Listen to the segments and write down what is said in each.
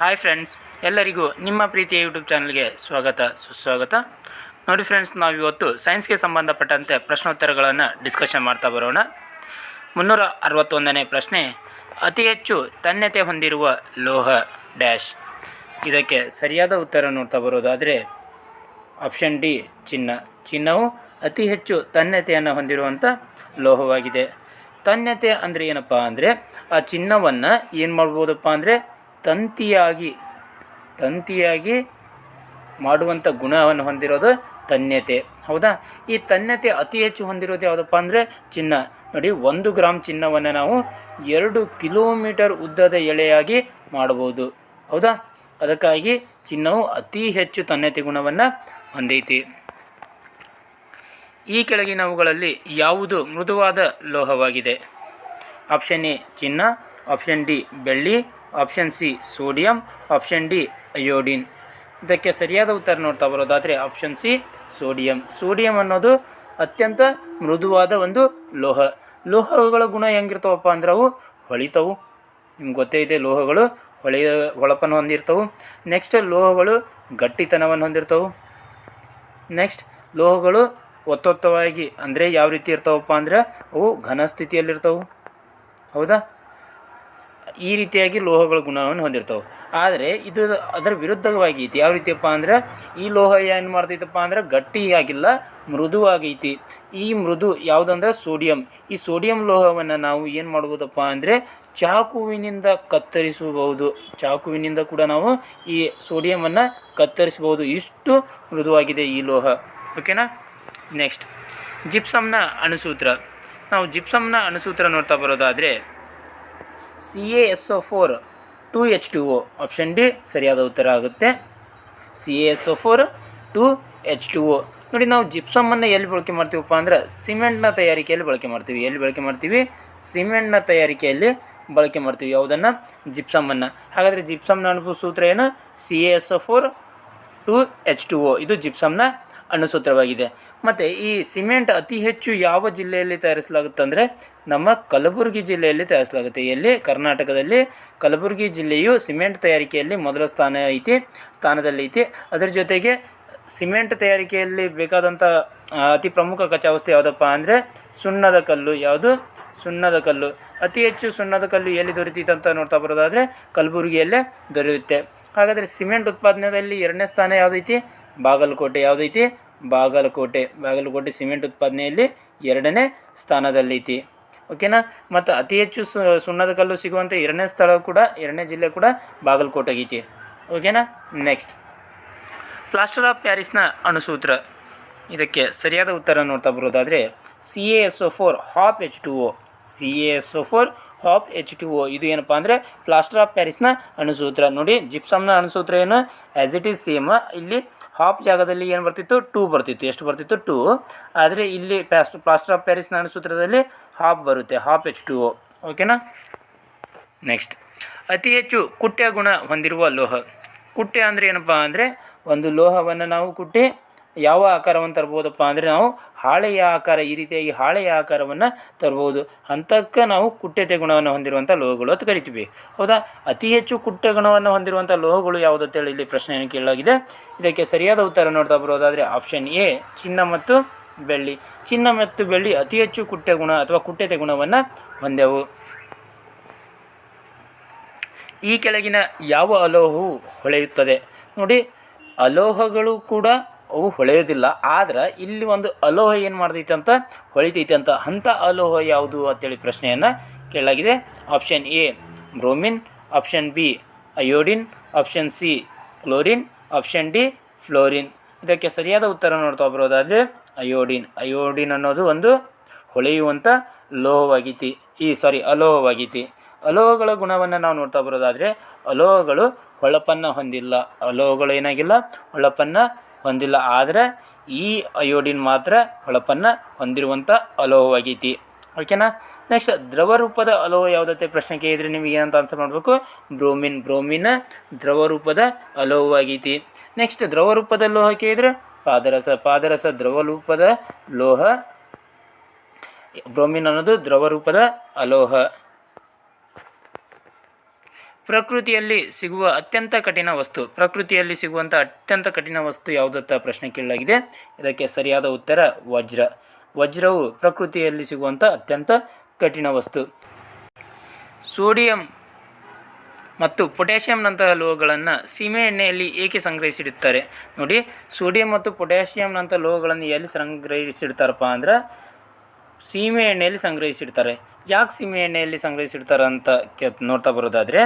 Hi friends ಎಲ್ಲರಿಗೂ ನಿಮ್ಮ ಪ್ರೀತಿಯ ಯೂಟ್ಯೂಬ್ ಚಾನಲ್ಗೆ ಸ್ವಾಗತ, ಸುಸ್ವಾಗತ. ನೋಡಿ ಫ್ರೆಂಡ್ಸ್ ನಾವು ಇವತ್ತು ಸೈನ್ಸ್ಗೆ ಸಂಬಂಧಪಟ್ಟಂತೆ ಪ್ರಶ್ನೋತ್ತರಗಳನ್ನು ಡಿಸ್ಕಷನ್ ಮಾಡ್ತಾ ಬರೋಣ. ಮುನ್ನೂರ ಅರವತ್ತೊಂದನೇ ಪ್ರಶ್ನೆ, ಅತಿ ಹೆಚ್ಚು ತನ್ಯತೆ ಹೊಂದಿರುವ ಲೋಹ ಡ್ಯಾಶ್ ಇದಕ್ಕೆ ಸರಿಯಾದ ಉತ್ತರ ನೋಡ್ತಾ ಬರೋದಾದರೆ ಆಪ್ಷನ್ ಡಿ ಚಿನ್ನ. ಚಿನ್ನವು ಅತಿ ಹೆಚ್ಚು ತನ್ಯತೆಯನ್ನು ಹೊಂದಿರುವಂಥ ಲೋಹವಾಗಿದೆ. ತನ್ಯತೆ ಅಂದರೆ ಏನಪ್ಪ ಅಂದರೆ ಆ ಚಿನ್ನವನ್ನು ಏನು ಮಾಡ್ಬೋದಪ್ಪ ಅಂದರೆ ತಂತಿಯಾಗಿ ತಂತಿಯಾಗಿ ಮಾಡುವಂಥ ಗುಣವನ್ನು ಹೊಂದಿರೋದು ತನ್ಯತೆ. ಹೌದಾ? ಈ ತನ್ಯತೆ ಅತಿ ಹೆಚ್ಚು ಹೊಂದಿರೋದು ಯಾವುದಪ್ಪ ಅಂದರೆ ಚಿನ್ನ. ನೋಡಿ, ಒಂದು ಗ್ರಾಮ್ ಚಿನ್ನವನ್ನು ನಾವು ಎರಡು ಕಿಲೋಮೀಟರ್ ಉದ್ದದ ಎಳೆಯಾಗಿ ಮಾಡಬಹುದು. ಹೌದಾ? ಅದಕ್ಕಾಗಿ ಚಿನ್ನವು ಅತಿ ಹೆಚ್ಚು ತನ್ಯತೆ ಗುಣವನ್ನು ಹೊಂದೈತಿ. ಈ ಕೆಳಗಿನವುಗಳಲ್ಲಿ ಯಾವುದು ಮೃದುವಾದ ಲೋಹವಾಗಿದೆ? ಆಪ್ಷನ್ ಎ ಚಿನ್ನ, ಆಪ್ಷನ್ ಡಿ ಬೆಳ್ಳಿ option C sodium, option D iodine. ಇದಕ್ಕೆ ಸರಿಯಾದ ಉತ್ತರ ನೋಡ್ತಾ ಬರೋದಾದರೆ ಆಪ್ಷನ್ ಸಿ ಸೋಡಿಯಂ. ಸೋಡಿಯಂ ಅನ್ನೋದು ಅತ್ಯಂತ ಮೃದುವಾದ ಒಂದು ಲೋಹ. ಲೋಹಗಳ ಗುಣ ಹೆಂಗಿರ್ತಾವಪ್ಪ ಅಂದ್ರೆ ಅವು ಹೊಳಿತವು. ನಿಮ್ಗೆ ಗೊತ್ತೇ ಇದೆ, ಲೋಹಗಳು ಹೊಳೆಯ ಹೊಳಪನ್ನು ಹೊಂದಿರ್ತವು. ನೆಕ್ಸ್ಟ್ ಲೋಹಗಳು ಗಟ್ಟಿತನವನ್ನು ಹೊಂದಿರ್ತವು. ನೆಕ್ಸ್ಟ್ ಲೋಹಗಳು ಒತ್ತೊತ್ತವಾಗಿ ಅಂದರೆ ಯಾವ ರೀತಿ ಇರ್ತಾವಪ್ಪ ಅಂದರೆ ಅವು ಘನ ಸ್ಥಿತಿಯಲ್ಲಿರ್ತವೆ. ಹೌದಾ? ಈ ರೀತಿಯಾಗಿ ಲೋಹಗಳ ಗುಣವನ್ನು ಹೊಂದಿರ್ತವೆ. ಆದರೆ ಇದು ಅದರ ವಿರುದ್ಧವಾಗಿ ಐತಿ. ಯಾವ ರೀತಿಯಪ್ಪ ಅಂದ್ರೆ ಈ ಲೋಹ ಏನು ಮಾಡ್ತೈತಪ್ಪ ಅಂದ್ರೆ ಗಟ್ಟಿಯಾಗಿಲ್ಲ, ಮೃದುವಾಗೈತಿ. ಈ ಮೃದು ಯಾವುದಂದ್ರೆ ಸೋಡಿಯಂ. ಈ ಸೋಡಿಯಂ ಲೋಹವನ್ನು ನಾವು ಏನು ಮಾಡ್ಬೋದಪ್ಪ ಅಂದರೆ ಚಾಕುವಿನಿಂದ ಕತ್ತರಿಸಬಹುದು. ಚಾಕುವಿನಿಂದ ಕೂಡ ನಾವು ಈ ಸೋಡಿಯಮನ್ನು ಕತ್ತರಿಸಬಹುದು. ಇಷ್ಟು ಮೃದುವಾಗಿದೆ ಈ ಲೋಹ. ಓಕೆನಾ ನೆಕ್ಸ್ಟ್ ಜಿಪ್ಸಮ್ನ ಅಣುಸೂತ್ರ. ನಾವು ಜಿಪ್ಸಮ್ನ ಅಣುಸೂತ್ರ ನೋಡ್ತಾ ಬರೋದಾದರೆ C A S O four two H two O option D ಸರಿಯಾದ ಉತ್ತರ ಆಗುತ್ತೆ. C A S O four two H two O ನೋಡಿ, ನಾವು ಜಿಪ್ಸಮನ್ನು ಎಲ್ಲಿ ಬಳಕೆ ಮಾಡ್ತೀವಪ್ಪ ಅಂದ್ರೆ ಸಿಮೆಂಟ್ನ ತಯಾರಿಕೆಯಲ್ಲಿ ಬಳಕೆ ಮಾಡ್ತೀವಿ. ಎಲ್ಲಿ ಬಳಕೆ ಮಾಡ್ತೀವಿ? ಸಿಮೆಂಟ್ನ ತಯಾರಿಕೆಯಲ್ಲಿ ಬಳಕೆ ಮಾಡ್ತೀವಿ. ಯಾವುದನ್ನು? ಜಿಪ್ಸಮನ್ನು ಹಾಗಾದರೆ ಜಿಪ್ಸಮ್ನ ಅಣು ಸೂತ್ರ ಏನು? C A S O four two H two O ಇದು ಜಿಪ್ಸಮ್ನ ಅಣುಸೂತ್ರವಾಗಿದೆ. ಮತ್ತು ಈ ಸಿಮೆಂಟ್ ಅತಿ ಹೆಚ್ಚು ಯಾವ ಜಿಲ್ಲೆಯಲ್ಲಿ ತಯಾರಿಸಲಾಗುತ್ತೆ ಅಂದರೆ ನಮ್ಮ ಕಲಬುರಗಿ ಜಿಲ್ಲೆಯಲ್ಲಿ ತಯಾರಿಸಲಾಗುತ್ತೆ. ಎಲ್ಲಿ? ಕರ್ನಾಟಕದಲ್ಲಿ. ಕಲಬುರಗಿ ಜಿಲ್ಲೆಯು ಸಿಮೆಂಟ್ ತಯಾರಿಕೆಯಲ್ಲಿ ಮೊದಲ ಸ್ಥಾನ ಐತಿ, ಸ್ಥಾನದಲ್ಲಿ ಐತಿ. ಅದರ ಜೊತೆಗೆ ಸಿಮೆಂಟ್ ತಯಾರಿಕೆಯಲ್ಲಿ ಬೇಕಾದಂಥ ಅತಿ ಪ್ರಮುಖ ಕಚ್ಚಾ ವಸ್ತು ಯಾವುದಪ್ಪ ಅಂದರೆ ಸುಣ್ಣದ ಕಲ್ಲು. ಯಾವುದು? ಸುಣ್ಣದ ಕಲ್ಲು. ಅತಿ ಹೆಚ್ಚು ಸುಣ್ಣದ ಕಲ್ಲು ಎಲ್ಲಿ ದೊರೀತೈತೆ ಅಂತ ನೋಡ್ತಾ ಬರೋದಾದರೆ ಕಲಬುರಗಿಯಲ್ಲೇ ದೊರೆಯುತ್ತೆ. ಹಾಗಾದರೆ ಸಿಮೆಂಟ್ ಉತ್ಪಾದನೆಯಲ್ಲಿ ಎರಡನೇ ಸ್ಥಾನ ಯಾವುದೈತಿ? ಬಾಗಲಕೋಟೆ ಯಾವುದೈತಿ? ಬಾಗಲಕೋಟೆ. ಬಾಗಲಕೋಟೆ ಸಿಮೆಂಟ್ ಉತ್ಪಾದನೆಯಲ್ಲಿ ಎರಡನೇ ಸ್ಥಾನದಲ್ಲೈತಿ ಓಕೆನಾ ಮತ್ತು ಅತಿ ಹೆಚ್ಚು ಸುಣ್ಣದ ಕಲ್ಲು ಸಿಗುವಂಥ ಎರಡನೇ ಸ್ಥಳ ಕೂಡ, ಎರಡನೇ ಜಿಲ್ಲೆ ಕೂಡ ಬಾಗಲಕೋಟೆ ಆಗೈತಿ ಓಕೆನಾ ನೆಕ್ಸ್ಟ್ ಪ್ಲಾಸ್ಟರ್ ಆಫ್ ಪ್ಯಾರಿಸ್ನ ಅಣುಸೂತ್ರ. ಇದಕ್ಕೆ ಸರಿಯಾದ ಉತ್ತರ ನೋಡ್ತಾ ಬರೋದಾದರೆ C A S O four half H two O C A S O four half H two O ಇದು ಏನಪ್ಪ ಅಂದರೆ ಪ್ಲಾಸ್ಟರ್ ಆಫ್ ಪ್ಯಾರಿಸ್ನ ಅಣುಸೂತ್ರ. ನೋಡಿ ಜಿಪ್ಸಮ್ನ ಅಣುಸೂತ್ರ ಏನು? ಆ್ಯಸ್ ಇಟ್ ಈಸ್ ಸೇಮ್ ಇಲ್ಲಿ ಹಾಪ್ ಜಾಗದಲ್ಲಿ ಏನು ಬರ್ತಿತ್ತು? ಟೂ ಬರ್ತಿತ್ತು. ಎಷ್ಟು ಬರ್ತಿತ್ತು? ಟೂ ಆದರೆ ಇಲ್ಲಿ ಪ್ಲಾಸ್ಟ್ ಪ್ಲಾಸ್ಟರ್ ಆಫ್ ಪ್ಯಾರಿಸ್ನ ಸೂತ್ರದಲ್ಲಿ ಹಾಪ್ ಬರುತ್ತೆ. ಹಾಪ್ ಎಚ್ ಟು ಓಕೆನಾ ನೆಕ್ಸ್ಟ್ ಅತಿ ಹೆಚ್ಚು ಕುಟ್ಯ ಗುಣ ಹೊಂದಿರುವ ಲೋಹ. ಕುಟ್ಯ ಅಂದರೆ ಏನಪ್ಪ ಅಂದರೆ ಒಂದು ಲೋಹವನ್ನು ನಾವು ಕುಟ್ಟಿ ಯಾವ ಆಕಾರವನ್ನು ತರ್ಬೋದಪ್ಪ ಅಂದರೆ ನಾವು ಹಾಳೆಯ ಆಕಾರ ಈ ರೀತಿಯಾಗಿ ಹಾಳೆಯ ಆಕಾರವನ್ನು ತರ್ಬೋದು. ಅಂತಕ್ಕ ನಾವು ಕುಟ್ಟ್ಯತೆ ಗುಣವನ್ನು ಹೊಂದಿರುವಂಥ ಲೋಹಗಳು ಅಂತ ಕರಿತೀವಿ. ಹೌದಾ? ಅತಿ ಹೆಚ್ಚು ಕುಟ್ಟೆ ಗುಣವನ್ನು ಹೊಂದಿರುವಂಥ ಲೋಹಗಳು ಯಾವುದು ಅಂತೇಳಿ ಇಲ್ಲಿ ಪ್ರಶ್ನೆಯನ್ನು ಕೇಳಲಾಗಿದೆ. ಇದಕ್ಕೆ ಸರಿಯಾದ ಉತ್ತರ ನೋಡ್ತಾ ಬರೋದಾದರೆ ಆಪ್ಷನ್ ಎ ಚಿನ್ನ ಮತ್ತು ಬೆಳ್ಳಿ. ಚಿನ್ನ ಮತ್ತು ಬೆಳ್ಳಿ ಅತಿ ಹೆಚ್ಚು ಕುಟ್ಟೆ ಗುಣ ಅಥವಾ ಕುಟ್ಟ್ಯತೆ ಗುಣವನ್ನು ಹೊಂದೆವು. ಈ ಕೆಳಗಿನ ಯಾವ ಅಲೋಹವು ಹೊಳೆಯುತ್ತದೆ? ನೋಡಿ, ಅಲೋಹಗಳು ಕೂಡ ಅವು ಹೊಳೆಯೋದಿಲ್ಲ. ಆದ್ರೆ ಇಲ್ಲಿ ಒಂದು ಅಲೋಹ ಏನು ಮಾಡ್ತೈತೆ ಅಂತ ಹೊಳಿತೈತೆ ಅಂತ ಅಂಥ ಅಲೋಹ ಯಾವುದು ಅಂತೇಳಿ ಪ್ರಶ್ನೆಯನ್ನು ಕೇಳಲಾಗಿದೆ. Option A bromine option B iodine option C chlorine option D fluorine ಇದಕ್ಕೆ ಸರಿಯಾದ ಉತ್ತರ ನೋಡ್ತಾ ಬರೋದಾದರೆ ಅಯೋಡಿನ್ ಅಯೋಡಿನ್ ಅನ್ನೋದು ಒಂದು ಹೊಳೆಯುವಂಥ ಲೋಹವಾಗೈತಿ. ಈ ಸಾರಿ ಅಲೋಹವಾಗೈತಿ. ಅಲೋಹಗಳ ಗುಣವನ್ನು ನಾವು ನೋಡ್ತಾ ಬರೋದಾದರೆ ಅಲೋಹಗಳು ಹೊಳಪನ್ನು ಹೊಂದಿಲ್ಲ. ಅಲೋಹಗಳು ಏನಾಗಿಲ್ಲ? ಹೊಳಪನ್ನು ಹೊಂದಿಲ್ಲ. ಆದರೆ ಈ ಅಯೋಡಿನ್ ಮಾತ್ರ ಹೊಳಪನ್ನು ಹೊಂದಿರುವಂಥ ಅಲೋಹವಾಗೈತಿ ಓಕೆನಾ ನೆಕ್ಸ್ಟ್ ದ್ರವ ರೂಪದ ಅಲೋಹ ಯಾವುದತ್ತೆ? ಪ್ರಶ್ನೆ ಕೇಳಿದರೆ ನಿಮಗೆ ಏನಂತ ಆನ್ಸರ್ ಮಾಡಬೇಕು? ಬ್ರೋಮಿನ್. ಬ್ರೋಮಿನ್ ದ್ರವ ರೂಪದ ಅಲೋಹವಾಗೈತಿ ನೆಕ್ಸ್ಟ್ ದ್ರವ ರೂಪದ ಲೋಹ ಕೇಳಿದರೆ ಪಾದರಸ. ಪಾದರಸ ದ್ರವ ರೂಪದ ಲೋಹ. ಬ್ರೋಮಿನ್ ಅನ್ನೋದು ದ್ರವ ರೂಪದ ಅಲೋಹ. ಪ್ರಕೃತಿಯಲ್ಲಿ ಸಿಗುವ ಅತ್ಯಂತ ಕಠಿಣ ವಸ್ತು. ಪ್ರಕೃತಿಯಲ್ಲಿ ಸಿಗುವಂಥ ಅತ್ಯಂತ ಕಠಿಣ ವಸ್ತು ಯಾವುದತ್ತ ಪ್ರಶ್ನೆ ಕೇಳಲಾಗಿದೆ. ಇದಕ್ಕೆ ಸರಿಯಾದ ಉತ್ತರ ವಜ್ರ. ವಜ್ರವು ಪ್ರಕೃತಿಯಲ್ಲಿ ಸಿಗುವಂಥ ಅತ್ಯಂತ ಕಠಿಣ ವಸ್ತು. ಸೋಡಿಯಂ ಮತ್ತು ಪೊಟ್ಯಾಷಿಯಂನಂತಹ ಲೋಹಗಳನ್ನು ಸೀಮೆ ಎಣ್ಣೆಯಲ್ಲಿ ಏಕೆ ಸಂಗ್ರಹಿಸಿಡುತ್ತಾರೆ? ನೋಡಿ, ಸೋಡಿಯಂ ಮತ್ತು ಪೊಟ್ಯಾಷಿಯಂನಂಥ ಲೋಹಗಳನ್ನು ಎಲ್ಲಿ ಸಂಗ್ರಹಿಸಿಡ್ತಾರಪ್ಪ ಅಂದ್ರೆ ಸೀಮೆ ಎಣ್ಣೆಯಲ್ಲಿ ಸಂಗ್ರಹಿಸಿಡ್ತಾರೆ. ಯಾಕೆ ಸೀಮೆ ಎಣ್ಣೆಯಲ್ಲಿ ಸಂಗ್ರಹಿಸಿಡ್ತಾರೆ ಅಂತ ಕೇ ನೋಡ್ತಾ ಬರೋದಾದರೆ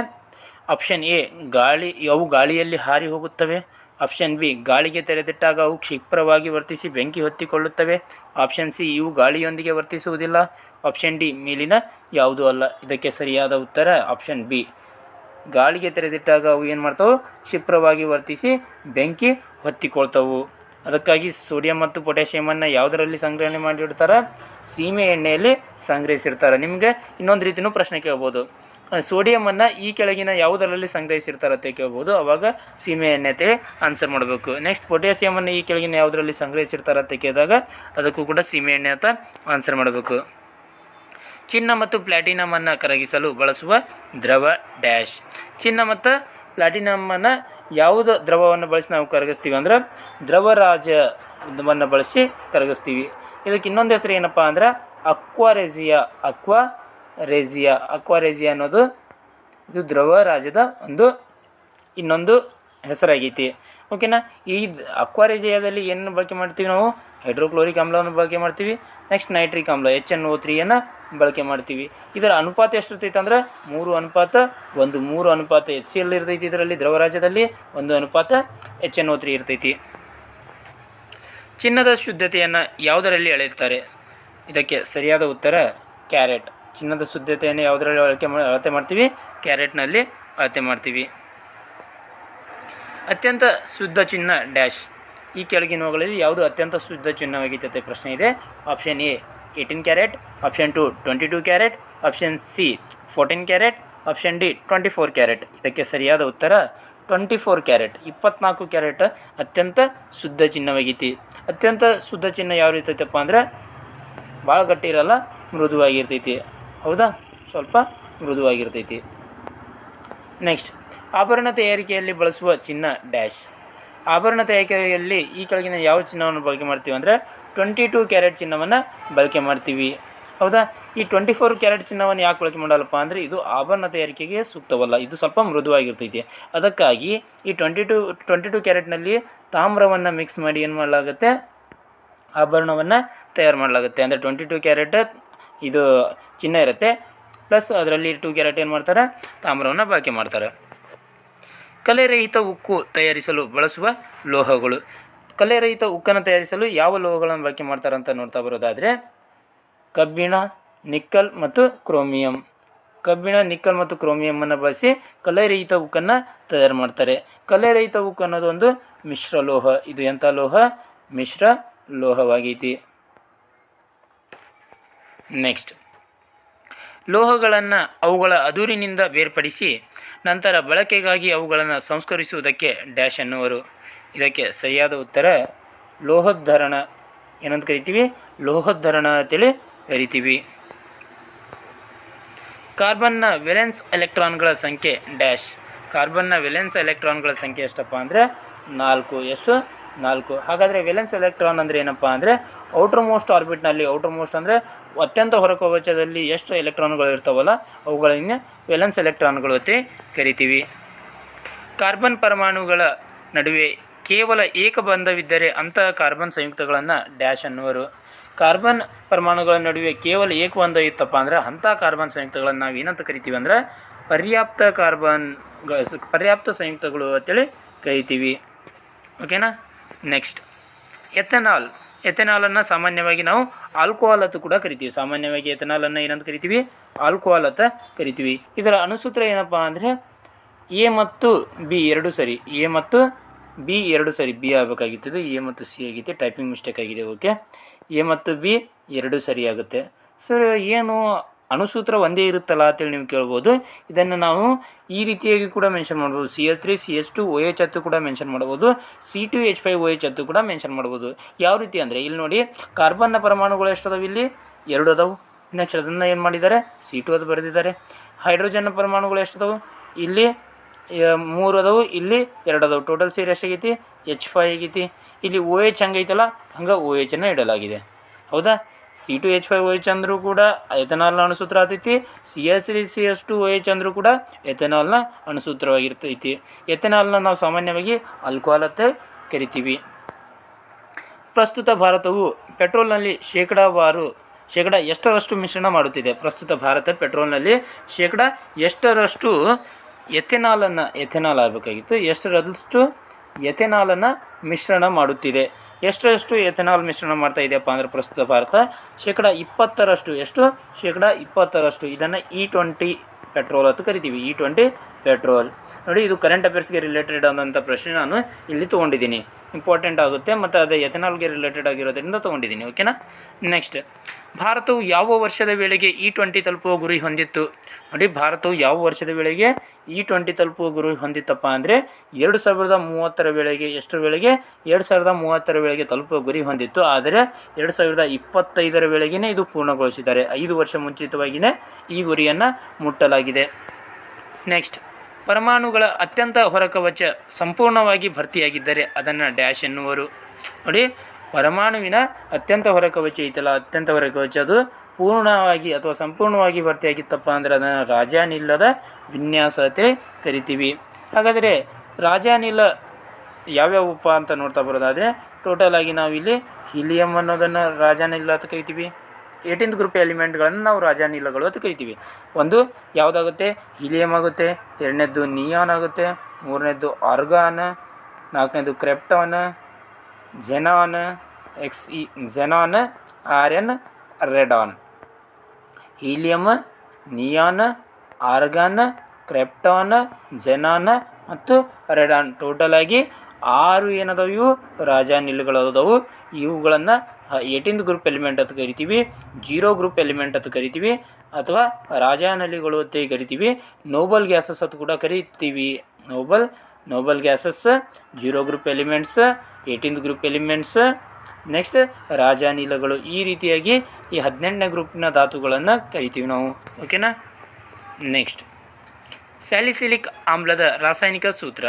ಆಪ್ಷನ್ ಎ ಗಾಳಿ, ಅವು ಗಾಳಿಯಲ್ಲಿ ಹಾರಿ ಹೋಗುತ್ತವೆ. ಆಪ್ಷನ್ ಬಿ ಗಾಳಿಗೆ ತೆರೆದಿಟ್ಟಾಗ ಅವು ಕ್ಷಿಪ್ರವಾಗಿ ವರ್ತಿಸಿ ಬೆಂಕಿ ಹೊತ್ತಿಕೊಳ್ಳುತ್ತವೆ. ಆಪ್ಷನ್ ಸಿ ಇವು ಗಾಳಿಯೊಂದಿಗೆ ವರ್ತಿಸುವುದಿಲ್ಲ. ಆಪ್ಷನ್ ಡಿ ಮೇಲಿನ ಯಾವುದೂ ಅಲ್ಲ. ಇದಕ್ಕೆ ಸರಿಯಾದ ಉತ್ತರ ಆಪ್ಷನ್ ಬಿ ಗಾಳಿಗೆ ತೆರೆದಿಟ್ಟಾಗ ಅವು ಏನು ಮಾಡ್ತಾವೆ, ಕ್ಷಿಪ್ರವಾಗಿ ವರ್ತಿಸಿ ಬೆಂಕಿ ಹೊತ್ತಿಕೊಳ್ತವು. ಅದಕ್ಕಾಗಿ ಸೋಡಿಯಂ ಮತ್ತು ಪೊಟ್ಯಾಷಿಯಮನ್ನು ಯಾವುದರಲ್ಲಿ ಸಂಗ್ರಹಣೆ ಮಾಡಿರ್ತಾರೆ? ಸೀಮೆ ಎಣ್ಣೆಯಲ್ಲಿ ಸಂಗ್ರಹಿಸಿರ್ತಾರೆ. ನಿಮಗೆ ಇನ್ನೊಂದು ರೀತಿಯೂ ಪ್ರಶ್ನೆ ಕೇಳ್ಬೋದು. ಸೋಡಿಯಮನ್ನು ಈ ಕೆಳಗಿನ ಯಾವುದರಲ್ಲಿ ಸಂಗ್ರಹಿಸಿರ್ತಾರೆ ಅಂತ ಕೇಳ್ಬೋದು. ಅವಾಗ ಸೀಮೆ ಎಣ್ಣೆ ಆನ್ಸರ್ ಮಾಡಬೇಕು. ನೆಕ್ಸ್ಟ್ ಪೊಟ್ಯಾಸಿಯಮನ್ನು ಈ ಕೆಳಗಿನ ಯಾವುದರಲ್ಲಿ ಸಂಗ್ರಹಿಸಿರ್ತಾರೆ ಅಂತ ಕೇಳಿದಾಗ ಅದಕ್ಕೂ ಕೂಡ ಸೀಮೆ ಎಣ್ಣೆ ಅಂತ ಆನ್ಸರ್ ಮಾಡಬೇಕು. ಚಿನ್ನ ಮತ್ತು ಪ್ಲಾಟಿನಮನ್ನು ಕರಗಿಸಲು ಬಳಸುವ ದ್ರವ ಡ್ಯಾಶ್ ಚಿನ್ನ ಮತ್ತು ಪ್ಲಾಟಿನಮನ್ನು ಯಾವುದು ದ್ರವವನ್ನು ಬಳಸಿ ನಾವು ಕರಗಿಸ್ತೀವಿ ಅಂದ್ರೆ ದ್ರವರಾಜವನ್ನು ಬಳಸಿ ಕರಗಿಸ್ತೀವಿ. ಇದಕ್ಕೆ ಇನ್ನೊಂದು ಹೆಸರು ಏನಪ್ಪ ಅಂದ್ರೆ ಅಕ್ವಾರೆಜಿಯಾ ಅಕ್ವಾ ರೇಜಿಯಾ ಅಕ್ವಾರೇಜಿಯಾ ಅನ್ನೋದು, ಇದು ದ್ರವ ರಾಜ್ಯದ ಒಂದು, ಇನ್ನೊಂದು ಹೆಸರಾಗೈತಿ. ಓಕೆನಾ ಈ ಅಕ್ವಾರೇಜಿಯಾದಲ್ಲಿ ಏನು ಬಳಕೆ ಮಾಡ್ತೀವಿ ನಾವು? ಹೈಡ್ರೋಕ್ಲೋರಿಕ್ ಆಮ್ಲವನ್ನು ಬಳಕೆ ಮಾಡ್ತೀವಿ. ನೆಕ್ಸ್ಟ್ ನೈಟ್ರಿಕ್ ಆಮ್ಲ, ಎಚ್ ಎನ್ ಓ ತ್ರೀಯನ್ನು ಬಳಕೆ ಮಾಡ್ತೀವಿ. ಇದರ ಅನುಪಾತ ಎಷ್ಟು ಇರ್ತೈತೆ ಅಂದ್ರೆ, ಮೂರು ಅನುಪಾತ, ಒಂದು ಮೂರು ಅನುಪಾತ ಎಚ್ ಸಿ ಎಲ್ ಇರ್ತೈತಿ ಇದರಲ್ಲಿ ದ್ರವರಾಜ್ಯದಲ್ಲಿ ಒಂದು ಅನುಪಾತ ಎಚ್ ಎನ್ ಓ ತ್ರೀ ಇರ್ತೈತಿ. ಚಿನ್ನದ ಶುದ್ಧತೆಯನ್ನು ಯಾವುದರಲ್ಲಿ ಅಳೆಯುತ್ತಾರೆ ಇದಕ್ಕೆ ಸರಿಯಾದ ಉತ್ತರ, ಕ್ಯಾರೆಟ್. ಚಿನ್ನದ ಶುದ್ಧತೆಯನ್ನು ಯಾವುದರಲ್ಲಿ ಅಳತೆ ಮಾಡಿ ಅಳತೆ ಮಾಡ್ತೀವಿ? ಕ್ಯಾರೆಟ್ನಲ್ಲಿ ಅಳತೆ ಮಾಡ್ತೀವಿ. ಅತ್ಯಂತ ಶುದ್ಧ ಚಿನ್ನ ಡ್ಯಾಶ್. ಈ ಕೆಳಗಿನವುಗಳಲ್ಲಿ ಯಾವುದು ಅತ್ಯಂತ ಶುದ್ಧ ಚಿನ್ನವಾಗೈತೆ ಅಂತ ಪ್ರಶ್ನೆ ಇದೆ. Option A, eighteen carat. Option two, twenty two carat. Option C, fourteen carat. Option D, twenty four carat. ಇದಕ್ಕೆ ಸರಿಯಾದ ಉತ್ತರ, ಟ್ವೆಂಟಿ ಫೋರ್ ಕ್ಯಾರೆಟ್. ಇಪ್ಪತ್ನಾಲ್ಕು ಕ್ಯಾರೆಟ್ ಅತ್ಯಂತ ಶುದ್ಧ ಚಿನ್ನವಾಗೈತಿ. ಅತ್ಯಂತ ಶುದ್ಧ ಚಿನ್ನ ಯಾವ ರೀತಿ ಐತಪ್ಪ ಅಂದ್ರೆ ಭಾಳ ಗಟ್ಟಿ ಇರಲ್ಲ, ಮೃದುವಾಗಿರ್ತೈತಿ. ಹೌದಾ? ಸ್ವಲ್ಪ ಮೃದುವಾಗಿರ್ತೈತಿ. ನೆಕ್ಸ್ಟ್ ಆಭರಣ ತಯಾರಿಕೆಯಲ್ಲಿ ಬಳಸುವ ಚಿನ್ನ ಡ್ಯಾಶ್ ಆಭರಣ ತಯಾರಿಕೆಯಲ್ಲಿ ಈ ಕೆಳಗಿನ ಯಾವ ಚಿನ್ನವನ್ನು ಬಳಕೆ ಮಾಡ್ತೀವಿ ಅಂದರೆ ಟ್ವೆಂಟಿ ಟೂ ಕ್ಯಾರೆಟ್ ಚಿನ್ನವನ್ನು ಬಳಕೆ ಮಾಡ್ತೀವಿ. ಹೌದಾ? ಈ ಟ್ವೆಂಟಿ ಫೋರ್ ಕ್ಯಾರೆಟ್ ಚಿನ್ನವನ್ನು ಯಾಕೆ ಬಳಕೆ ಮಾಡಲ್ಲಪ್ಪ ಅಂದರೆ ಇದು ಆಭರಣ ತಯಾರಿಕೆಗೆ ಸೂಕ್ತವಲ್ಲ. ಇದು ಸ್ವಲ್ಪ ಮೃದುವಾಗಿರ್ತೈತಿ. ಅದಕ್ಕಾಗಿ ಈ ಟ್ವೆಂಟಿ ಟು ಟ್ವೆಂಟಿ ಟು ಕ್ಯಾರೆಟ್ನಲ್ಲಿ ತಾಮ್ರವನ್ನು ಮಿಕ್ಸ್ ಮಾಡಿ ಏನು ಮಾಡಲಾಗುತ್ತೆ? ಆಭರಣವನ್ನು ತಯಾರು ಮಾಡಲಾಗುತ್ತೆ. ಅಂದರೆ ಟ್ವೆಂಟಿ ಟು ಕ್ಯಾರೆಟ್ ಇದು ಚಿನ್ನ ಇರುತ್ತೆ. ಪ್ಲಸ್ ಅದರಲ್ಲಿ ಟೂ ಕ್ಯಾರೆಟ್ ಏನು ಮಾಡ್ತಾರೆ? ತಾಮ್ರವನ್ನು ಬಳಕೆ ಮಾಡ್ತಾರೆ. ಕಲೆರಹಿತ ಉಕ್ಕು ತಯಾರಿಸಲು ಬಳಸುವ ಲೋಹಗಳು. ಕಲೆರಹಿತ ಉಕ್ಕನ್ನು ತಯಾರಿಸಲು ಯಾವ ಲೋಹಗಳನ್ನು ಬಳಕೆ ಮಾಡ್ತಾರೆ ಅಂತ ನೋಡ್ತಾ ಬರೋದಾದರೆ, ಕಬ್ಬಿಣ, ನಿಕ್ಕಲ್ ಮತ್ತು ಕ್ರೋಮಿಯಂ. ಕಬ್ಬಿಣ, ನಿಕ್ಕಲ್ ಮತ್ತು ಕ್ರೋಮಿಯಮನ್ನು ಬಳಸಿ ಕಲೆರಹಿತ ಉಕ್ಕನ್ನು ತಯಾರು ಮಾಡ್ತಾರೆ. ಕಲೆರಹಿತ ಉಕ್ಕು ಅನ್ನೋದು ಒಂದು ಮಿಶ್ರ ಲೋಹ. ಇದು ಎಂಥ ಲೋಹ? ಮಿಶ್ರ ಲೋಹವಾಗೈತಿ. ನೆಕ್ಸ್ಟ್ ಲೋಹಗಳನ್ನು ಅವುಗಳ ಅದುರಿನಿಂದ ಬೇರ್ಪಡಿಸಿ ನಂತರ ಬಳಕೆಗಾಗಿ ಅವುಗಳನ್ನು ಸಂಸ್ಕರಿಸುವುದಕ್ಕೆ ಡ್ಯಾಶ್ ಅನ್ನುವರು. ಇದಕ್ಕೆ ಸರಿಯಾದ ಉತ್ತರ ಲೋಹೋದ್ಧರಣ. ಏನಂತ ಕರಿತೀವಿ? ಲೋಹೋದ್ಧರಣ ಅಂತೇಳಿ ಕರಿತೀವಿ. ಕಾರ್ಬನ್ನ ವೆಲೆನ್ಸ್ ಎಲೆಕ್ಟ್ರಾನ್ಗಳ ಸಂಖ್ಯೆ ಡ್ಯಾಶ್ ಕಾರ್ಬನ್ನ ವೆಲೆನ್ಸ್ ಎಲೆಕ್ಟ್ರಾನ್ಗಳ ಸಂಖ್ಯೆ ಎಷ್ಟಪ್ಪ ಅಂದರೆ ನಾಲ್ಕು. ಎಷ್ಟು? ನಾಲ್ಕು. ಹಾಗಾದರೆ ವೆಲೆನ್ಸ್ ಎಲೆಕ್ಟ್ರಾನ್ ಅಂದರೆ ಏನಪ್ಪ ಅಂದರೆ ಔಟರ್ ಮೋಸ್ಟ್ ಆರ್ಬಿಟ್ನಲ್ಲಿ ಔಟರ್ ಮೋಸ್ಟ್ ಅಂದರೆ ಅತ್ಯಂತ ಹೊರಕವಚದಲ್ಲಿ ಎಷ್ಟು ಎಲೆಕ್ಟ್ರಾನ್ಗಳು ಇರ್ತಾವಲ್ಲ ಅವುಗಳನ್ನು ವೆಲೆನ್ಸ್ ಎಲೆಕ್ಟ್ರಾನ್ಗಳು ಅಂತ ಕರಿತೀವಿ. ಕಾರ್ಬನ್ ಪರಮಾಣುಗಳ ನಡುವೆ ಕೇವಲ ಏಕಬಂಧವಿದ್ದರೆ ಅಂತಹ ಕಾರ್ಬನ್ ಸಂಯುಕ್ತಗಳನ್ನು ಡ್ಯಾಶ್ ಅನ್ನುವರು. ಕಾರ್ಬನ್ ಪರಮಾಣುಗಳ ನಡುವೆ ಕೇವಲ ಏಕಬಂಧ ಇತ್ತಪ್ಪ ಅಂದ್ರೆ ಅಂಥ ಕಾರ್ಬನ್ ಸಂಯುಕ್ತಗಳನ್ನು ನಾವು ಏನಂತ ಕರಿತೀವಿ ಅಂದ್ರೆ ಪರ್ಯಾಪ್ತ ಕಾರ್ಬನ್ ಪರ್ಯಾಪ್ತ ಸಂಯುಕ್ತಗಳು ಅಂತೇಳಿ ಕರಿತೀವಿ. ಓಕೆನಾ ನೆಕ್ಸ್ಟ್ ಎಥೆನಾಲ್. ಎಥೆನಾಲನ್ನು ಸಾಮಾನ್ಯವಾಗಿ ನಾವು ಆಲ್ಕೋಹಾಲ್ ಅಂತ ಕೂಡ ಕರಿತೀವಿ. ಸಾಮಾನ್ಯವಾಗಿ ಎಥೆನಾಲನ್ನು ಏನಂತ ಕರಿತೀವಿ? ಆಲ್ಕೋಹಾಲ್ ಅಂತ ಕರಿತೀವಿ. ಇದರ ಅನುಸೂತ್ರ ಏನಪ್ಪ ಅಂದರೆ ಎ ಮತ್ತು ಬಿ ಎರಡು ಸರಿ. ಎ ಮತ್ತು ಬಿ ಎರಡು ಸರಿ. ಬಿ ಆಗಬೇಕಾಗಿತ್ತು ಎ ಮತ್ತು ಸಿ ಆಗಿದೆ ಟೈಪಿಂಗ್ ಮಿಸ್ಟೇಕ್ ಆಗಿದೆ. ಓಕೆ ಎ ಮತ್ತು ಬಿ ಎರಡು ಸರಿ ಆಗುತ್ತೆ. ಸರ್ ಏನು ಅಣುಸೂತ್ರ ಒಂದೇ ಇರುತ್ತಲ್ಲ ಅಂತೇಳಿ ನೀವು ಕೇಳ್ಬೋದು. ಇದನ್ನು ನಾವು ಈ ರೀತಿಯಾಗಿ ಕೂಡ ಮೆನ್ಷನ್ ಮಾಡ್ಬೋದು. C L three C S two O H ಹತ್ತು ಕೂಡ ಮೆನ್ಷನ್ ಮಾಡ್ಬೋದು. C two H five O H ಹತ್ತು ಕೂಡ ಮೆನ್ಷನ್ ಮಾಡ್ಬೋದು. ಯಾವ ರೀತಿ ಅಂದರೆ ಇಲ್ಲಿ ನೋಡಿ ಕಾರ್ಬನ್ನ ಪರಮಾಣುಗಳು ಎಷ್ಟು ಅದಾವೆ ಇಲ್ಲಿ? ಎರಡು ಅದಾವು. ನೆಕ್ಸ್ಟ್ ಅದನ್ನು ಏನು ಮಾಡಿದ್ದಾರೆ? ಸಿ ಟು ಅದು ಬರೆದಿದ್ದಾರೆ. ಹೈಡ್ರೋಜನ್ ಪರಮಾಣುಗಳು ಎಷ್ಟು ಅದಾವು? ಇಲ್ಲಿ ಮೂರು ಅದಾವು. ಇಲ್ಲಿ ಎರಡು ಅದಾವು. ಟೋಟಲ್ ಸೇರಿ ಎಷ್ಟಾಗೈತಿ? ಎಚ್ ಫೈ ಆಗೈತಿ. ಇಲ್ಲಿ ಓ ಎಚ್ ಹಂಗೈತಲ್ಲ? ಹಂಗೆ ಓ ಎಚನ್ನು ಇಡಲಾಗಿದೆ. ಹೌದಾ? C two H five O H ಅಂದರೂ ಕೂಡ ಎಥೆನಾಲ್ನ ಅಣುಸೂತ್ರ ಆತೈತಿ. C S C S two O H ಅಂದರೂ ಕೂಡ ಎಥೆನಾಲ್ನ ಅಣುಸೂತ್ರವಾಗಿರ್ತೈತಿ. ಎಥೆನಾಲ್ನ ನಾವು ಸಾಮಾನ್ಯವಾಗಿ ಆಲ್ಕೋಹಾಲ್ ಅಂತ ಕರಿತೀವಿ. ಪ್ರಸ್ತುತ ಭಾರತವು ಪೆಟ್ರೋಲ್ನಲ್ಲಿ ಶೇಕಡಾವಾರು ಶೇಕಡ ಎಷ್ಟರಷ್ಟು ಮಿಶ್ರಣ ಮಾಡುತ್ತಿದೆ? ಪ್ರಸ್ತುತ ಭಾರತ ಪೆಟ್ರೋಲ್ನಲ್ಲಿ ಶೇಕಡ ಎಷ್ಟರಷ್ಟು ಎಥೆನಾಲನ್ನು ಎಥೆನಾಲ್ ಆಗಬೇಕಾಗಿತ್ತು? ಎಷ್ಟರಷ್ಟು ಎಥೆನಾಲನ್ನು ಮಿಶ್ರಣ ಮಾಡುತ್ತಿದೆ? ಎಷ್ಟರಷ್ಟು ಎಥೆನಾಲ್ ಮಿಶ್ರಣ ಮಾಡ್ತಾ ಇದೆಯಪ್ಪ ಅಂದರೆ ಪ್ರಸ್ತುತ ಭಾರತ? ಶೇಕಡ ಇಪ್ಪತ್ತರಷ್ಟು ಎಷ್ಟು? ಶೇಕಡ ಇಪ್ಪತ್ತರಷ್ಟು. ಇದನ್ನು ಇ ಟ್ವೆಂಟಿ ಪೆಟ್ರೋಲ್ ಅಂತ ಕರಿತೀವಿ. ಇ ಟ್ವೆಂಟಿ ಪೆಟ್ರೋಲ್ ನೋಡಿ, ಇದು ಕರೆಂಟ್ ಅಫೇರ್ಸ್ಗೆ ರಿಲೇಟೆಡ್ ಆದಂಥ ಪ್ರಶ್ನೆ ನಾನು ಇಲ್ಲಿ ತೊಗೊಂಡಿದ್ದೀನಿ. ಇಂಪಾರ್ಟೆಂಟ್ ಆಗುತ್ತೆ ಮತ್ತು ಅದು ಎಥೆನಾಲ್ಗೆ ರಿಲೇಟೆಡ್ ಆಗಿರೋದ್ರಿಂದ ತೊಗೊಂಡಿದ್ದೀನಿ ಓಕೆನಾ ನೆಕ್ಸ್ಟ್ ಭಾರತವು ಯಾವ ವರ್ಷದ ವೇಳೆಗೆ ಇ ಟ್ವೆಂಟಿ ತಲುಪುವ ಗುರಿ ಹೊಂದಿತ್ತು? ನೋಡಿ, ಭಾರತವು ಯಾವ ವರ್ಷದ ವೇಳೆಗೆ ಇ ಟ್ವೆಂಟಿ ತಲುಪುವ ಗುರಿ ಹೊಂದಿತ್ತಪ್ಪ ಅಂದರೆ ಎರಡು ಸಾವಿರದ ಮೂವತ್ತರ ವೇಳೆಗೆ, ಎಷ್ಟರ ವೇಳೆಗೆ? ಎರಡು ಸಾವಿರದ ಮೂವತ್ತರ ವೇಳೆಗೆ ತಲುಪುವ ಗುರಿ ಹೊಂದಿತ್ತು. ಆದರೆ ಎರಡು ಸಾವಿರದ ಇಪ್ಪತ್ತೈದರ ವೇಳೆಗೇ ಇದು ಪೂರ್ಣಗೊಳಿಸಿದ್ದಾರೆ. ಐದು ವರ್ಷ ಮುಂಚಿತವಾಗಿಯೇ ಈ ಗುರಿಯನ್ನು ಮುಟ್ಟಲಾಗಿದೆ. ನೆಕ್ಸ್ಟ್, ಪರಮಾಣುಗಳ ಅತ್ಯಂತ ಹೊರಕವಚ ಸಂಪೂರ್ಣವಾಗಿ ಭರ್ತಿಯಾಗಿದ್ದರೆ ಅದನ್ನು ಡ್ಯಾಶ್ ಎನ್ನುವರು. ನೋಡಿ ಪರಮಾಣುವಿನ ಅತ್ಯಂತ ಹೊರ ಕವಚ ಐತಲ್ಲ ಅತ್ಯಂತ ಹೊರ ಕವಚ ಅದು ಪೂರ್ಣವಾಗಿ ಅಥವಾ ಸಂಪೂರ್ಣವಾಗಿ ಭರ್ತಿಯಾಗಿತ್ತಪ್ಪ ಅಂದರೆ ಅದನ್ನು ರಾಜಾನಿಲ್ಲದ ವಿನ್ಯಾಸ ಕರಿತೀವಿ. ಹಾಗಾದರೆ ರಾಜಾನಿಲ ಯಾವ್ಯಾವಪ್ಪ ಅಂತ ನೋಡ್ತಾ ಬರೋದಾದರೆ ಟೋಟಲ್ ಆಗಿ ನಾವಿಲ್ಲಿ ಹೀಲಿಯಂ ಅನ್ನೋದನ್ನು ರಾಜಾನಿಲ್ಲ ಅಂತ ಕರಿತೀವಿ. ಏಯ್ಟೀನ್ತ್ ಗ್ರೂಪ್ ಎಲಿಮೆಂಟ್ಗಳನ್ನು ನಾವು ರಾಜಾನಿಲಗಳು ಅಂತ ಕರಿತೀವಿ. ಒಂದು ಯಾವುದಾಗುತ್ತೆ? ಹೀಲಿಯಂ ಆಗುತ್ತೆ, ಎರಡನೇದ್ದು ನಿಯಾನ್ ಆಗುತ್ತೆ, ಮೂರನೇದ್ದು ಆರ್ಗಾನ್ ನಾಲ್ಕನೇದು krypton xenon X E xenon R N radon helium neon argon krypton xenon ಮತ್ತು ರೆಡಾನ್ ಟೋಟಲ್ ಆಗಿ ಆರು ಏನದಾವು ಇವು? ರಾಜಾನಿಲ್ಗಳದವು ಇವುಗಳನ್ನು ಏಯ್ಟೀನ್ತ್ ಗ್ರೂಪ್ ಎಲಿಮೆಂಟ್ ಅಂತ ಕರಿತೀವಿ. ಜೀರೋ ಗ್ರೂಪ್ ಎಲಿಮೆಂಟ್ ಅಂತ ಕರಿತೀವಿ. ಅಥವಾ ರಾಜಾನಲಿಗಳು ಅಂತ ಕರಿತೀವಿ. ನೋಬಲ್ ಗ್ಯಾಸಸ್ ಅಂತ ಕೂಡ ಕರಿತೀವಿ. Noble noble gases zero group elements eighteenth group elements next ರಾಜಾನಿಲಗಳು ಈ ರೀತಿಯಾಗಿ ಈ ಹದಿನೆಂಟನೇ ಗ್ರೂಪಿನ ಧಾತುಗಳನ್ನು ಕರಿತೀವಿ ನಾವು. ಓಕೆನಾ ನೆಕ್ಸ್ಟ್ ಸ್ಯಾಲಿಸಿಲಿಕ್ ಆಮ್ಲದ ರಾಸಾಯನಿಕ ಸೂತ್ರ.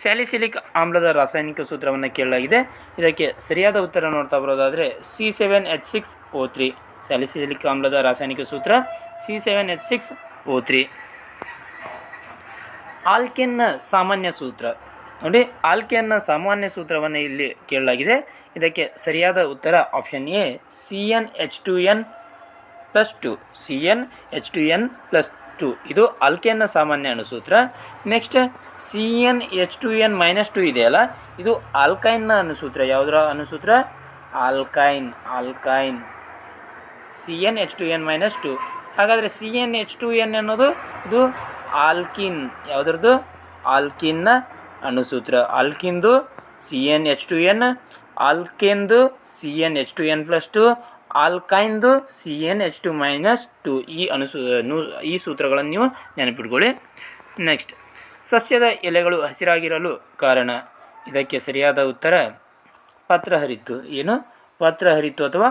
ಸ್ಯಾಲಿಸಿಲಿಕ್ ಆಮ್ಲದ ರಾಸಾಯನಿಕ ಸೂತ್ರವನ್ನು ಕೇಳಲಾಗಿದೆ. ಇದಕ್ಕೆ ಸರಿಯಾದ ಉತ್ತರ ನೋಡ್ತಾ ಬರೋದಾದರೆ C seven H six O three salicylic ಆಮ್ಲದ ರಾಸಾಯನಿಕ ಸೂತ್ರ C seven H six O three ಆಲ್ಕೆನ್ನ ಸಾಮಾನ್ಯ ಸೂತ್ರ. ನೋಡಿ, ಆಲ್ಕೆನ್ನ ಸಾಮಾನ್ಯ ಸೂತ್ರವನ್ನು ಇಲ್ಲಿ ಕೇಳಲಾಗಿದೆ. ಇದಕ್ಕೆ ಸರಿಯಾದ ಉತ್ತರ option A C N H two N plus two C N H two N plus two ಇದು ಆಲ್ಕೆನ್ನ ಸಾಮಾನ್ಯ ಅಣುಸೂತ್ರ. Next C N H two N minus two ಇದೆಯಲ್ಲ ಇದು ಆಲ್ಕೈನ್ನ ಅನುಸೂತ್ರ ಯಾವುದರ ಅನುಸೂತ್ರ alkyne alkyne. C N H two N minus two ಹಾಗಾದರೆ C N H two N ಅನ್ನೋದು, ಇದು ಆಲ್ಕಿನ್, ಯಾವುದ್ರದ್ದು? ಆಲ್ಕಿನ್ನ ಅಣುಸೂತ್ರ. ಆಲ್ಕಿಂದು C N H two N ಆಲ್ಕೆಂದು C N H two N plus two ಆಲ್ಕೈನ್ದು C N H two minus two ಈ ಅನುಸೂ ಈ ಸೂತ್ರಗಳನ್ನು ನೀವು ನೆನಪಿಟ್ಕೊಳ್ಳಿ. ನೆಕ್ಸ್ಟ್, ಸಸ್ಯದ ಎಲೆಗಳು ಹಸಿರಾಗಿರಲು ಕಾರಣ. ಇದಕ್ಕೆ ಸರಿಯಾದ ಉತ್ತರ ಪತ್ರ ಹರಿತು ಏನು? ಪತ್ರ ಹರಿತು ಅಥವಾ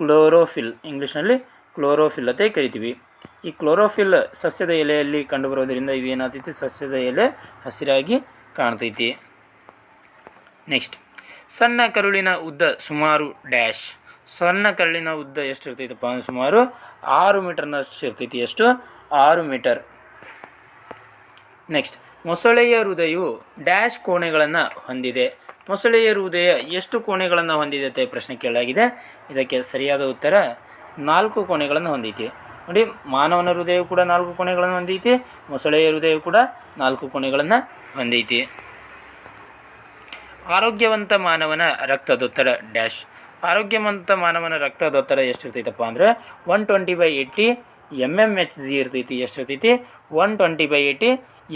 ಕ್ಲೋರೋಫಿಲ್. ಇಂಗ್ಲೀಷ್ನಲ್ಲಿ ಕ್ಲೋರೋಫಿಲ್ ಅಂತ ಕರಿತೀವಿ. ಈ ಕ್ಲೋರೋಫಿಲ್ ಸಸ್ಯದ ಎಲೆಯಲ್ಲಿ ಕಂಡುಬರುವುದರಿಂದ ಇವೇನಾಗ್ತೈತಿ ಸಸ್ಯದ ಎಲೆ ಹಸಿರಾಗಿ ಕಾಣ್ತೈತಿ. ನೆಕ್ಸ್ಟ್ ಸಣ್ಣ ಕರುಳಿನ ಉದ್ದ ಸುಮಾರು ಡ್ಯಾಶ್. ಸಣ್ಣ ಕರುಳಿನ ಉದ್ದ ಎಷ್ಟು ಇರ್ತೈತಪ್ಪ ಅಂದ್ರೆ ಸುಮಾರು ಆರು ಮೀಟರ್ನಷ್ಟು ಇರ್ತೈತಿ. ಎಷ್ಟು? ಆರು ಮೀಟರ್. ನೆಕ್ಸ್ಟ್ ಮೊಸಳೆಯ ಹೃದಯವು ಡ್ಯಾಶ್ ಕೋಣೆಗಳನ್ನು ಹೊಂದಿದೆ. ಮೊಸಳೆಯ ಹೃದಯ ಎಷ್ಟು ಕೋಣೆಗಳನ್ನು ಹೊಂದಿದೆ ಅಂತ ಪ್ರಶ್ನೆ ಕೇಳಲಾಗಿದೆ. ಇದಕ್ಕೆ ಸರಿಯಾದ ಉತ್ತರ ನಾಲ್ಕು ಕೋಣೆಗಳನ್ನು ಹೊಂದೈತಿ ನೋಡಿ, ಮಾನವನ ಹೃದಯವು ಕೂಡ ನಾಲ್ಕು ಕೊನೆಗಳನ್ನು ಹೊಂದೈತಿ, ಮೊಸಳೆಯ ಹೃದಯ ಕೂಡ ನಾಲ್ಕು ಕೊನೆಗಳನ್ನು ಹೊಂದೈತಿ. ಆರೋಗ್ಯವಂತ ಮಾನವನ ರಕ್ತದೊತ್ತಡ ಡ್ಯಾಶ್. ಆರೋಗ್ಯವಂತ ಮಾನವನ ರಕ್ತದೊತ್ತಡ ಎಷ್ಟಿರ್ತೈತಪ್ಪ ಅಂದರೆ, one twenty by eighty M M H G ಇರ್ತೈತಿ, ಎಷ್ಟಿರ್ತೈತಿ? One twenty by eighty